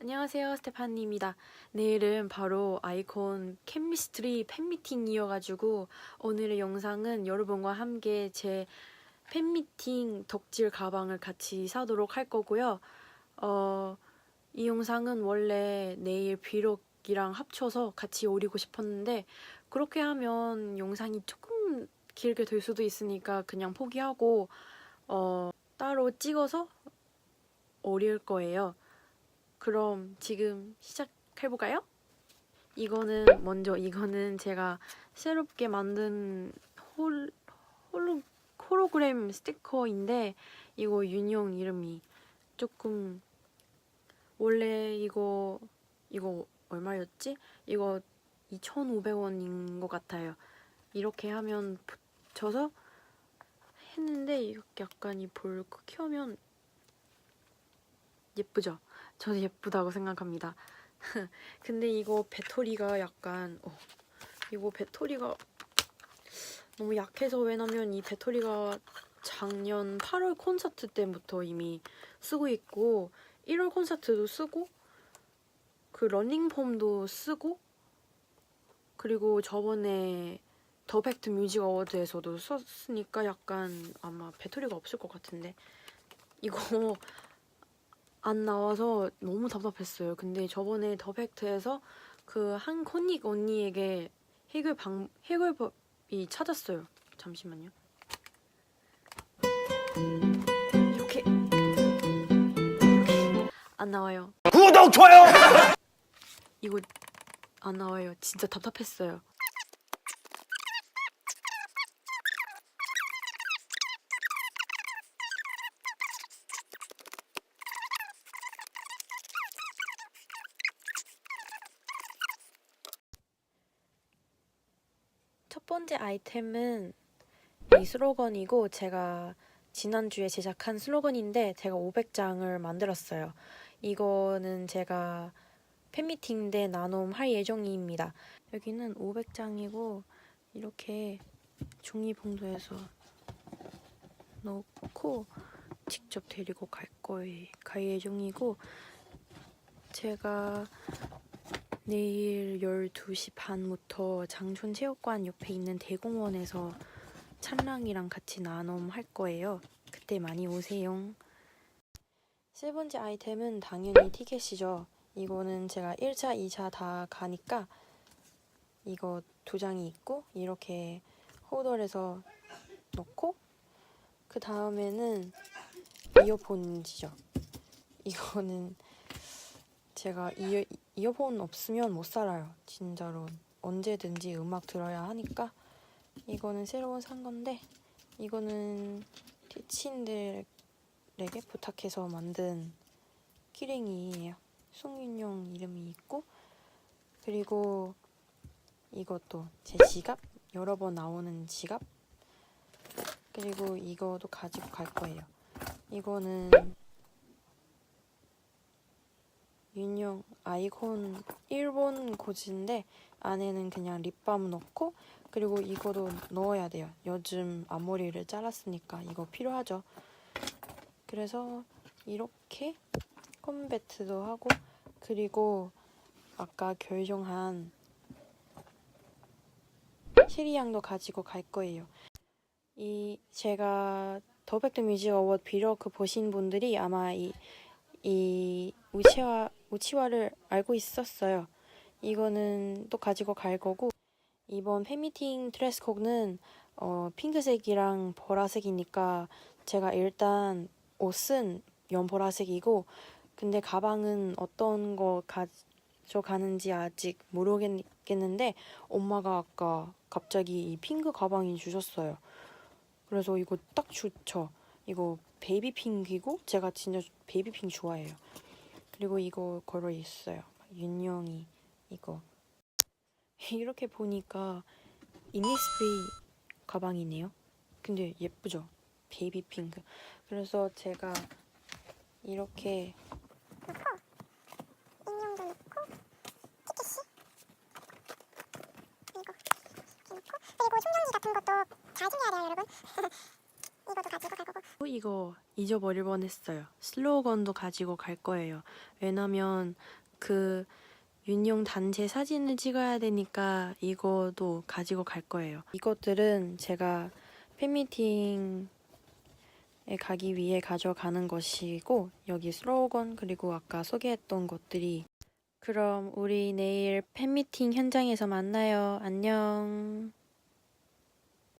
안녕하세요, 스테파니입니다. 내일은 바로 아이콘 캔미스트리 팬미팅이어가지고 오늘의 영상은 여러분과 함께 제 팬미팅 덕질 가방을 같이 사도록 할 거고요. 어, 이 영상은 원래 내일 비록이랑 합쳐서 같이 올리고 싶었는데 그렇게 하면 영상이 조금 길게 될 수도 있으니까 그냥 포기하고 어, 따로 찍어서 올릴 거예요. 그럼 지금 시작해볼까요? 이거는 먼저 이거는 제가 새롭게 만든 홀, 홀로, 홀로그램 스티커인데 이거 윤영 이름이 조금 원래 이거 이거 얼마였지? 이거 2,500원인 것 같아요. 이렇게 하면 붙여서 했는데 이렇게 약간 이볼 키우면 예쁘죠? 저는 예쁘다고 생각합니다. 근데 이거 배터리가 약간 어, 이거 배터리가 너무 약해서 왜냐면 이 배터리가 작년 8월 콘서트 때부터 이미 쓰고 있고 1월 콘서트도 쓰고 그 러닝폼도 쓰고 그리고 저번에 더 팩트 뮤직 어워드에서도 썼으니까 약간 아마 배터리가 없을 것 같은데 이거 안 나와서 너무 답답했어요. 근데 저번에 더 팩트에서 그 한 코닉 언니에게 해결 방 해결법이 찾았어요. 잠시만요. 이렇게 안 나와요. 구독 좋아요 이거 안 나와요. 진짜 답답했어요. 번째 아이템은 이 슬로건이고 제가 지난주에 제작한 슬로건인데 제가 500장을 만들었어요. 이거는 제가 팬미팅 때 나눔할 예정입니다. 여기는 500장이고 이렇게 종이 봉투에서 넣고 직접 데리고 갈 거예요. 갈 예정이고 제가 내일 12시 반부터 장촌체육관 옆에 있는 대공원에서 찬랑이랑 같이 나눔 할 거예요. 그때 많이 오세요. 세 번째 아이템은 당연히 티켓이죠. 이거는 제가 1차, 2차 다 가니까 이거 두 장이 있고 이렇게 홀더에서 넣고 그 다음에는 이어폰지죠. 이거는 제가 이어, 이어폰 없으면 못 살아요. 진짜로 언제든지 음악 들어야 하니까 이거는 새로 산 건데 이거는 티친들에게 부탁해서 만든 키링이에요. 송윤용 이름이 있고 그리고 이것도 제 지갑 여러 번 나오는 지갑 그리고 이거도 가지고 갈 거예요. 이거는 윤용 아이콘 일본 고지인데 안에는 그냥 립밤 넣고 그리고 이거도 넣어야 돼요. 요즘 앞머리를 잘랐으니까 이거 필요하죠. 그래서 이렇게 컴배트도 하고 그리고 아까 결정한 시리양도 가지고 갈 거예요. 이 제가 더백드 뮤직 어워드 비로그 보신 분들이 아마 이, 이 우치와 우치와를 알고 있었어요. 이거는 또 가지고 갈 거고 이번 팬미팅 드레스 코드는 어, 핑크색이랑 보라색이니까 제가 일단 옷은 연보라색이고 근데 가방은 어떤 거 가져가는지 아직 모르겠는데 엄마가 아까 갑자기 이 핑크 가방이 주셨어요. 그래서 이거 딱 좋죠. 이거 베이비 핑크이고 제가 진짜 베이비 핑크 좋아해요. 그리고 이거 걸어 있어요. 윤영이 이거 이렇게 보니까 이니스프리 가방이네요. 근데 예쁘죠? 베이비 핑크. 그래서 제가 이렇게 그리고 충전지 같은 것도 잘 준비해야 돼요 여러분 이것도 가지고 갈 거고 어, 이거 잊어버릴 뻔했어요. 슬로건도 가지고 갈 거예요. 왜냐면 그 윤용 단체 사진을 찍어야 되니까 이거도 가지고 갈 거예요. 이것들은 제가 팬미팅 에 가기 위해 가져가는 것이고 여기 슬로건 그리고 아까 소개했던 것들이 그럼 우리 내일 팬미팅 현장에서 만나요. 안녕.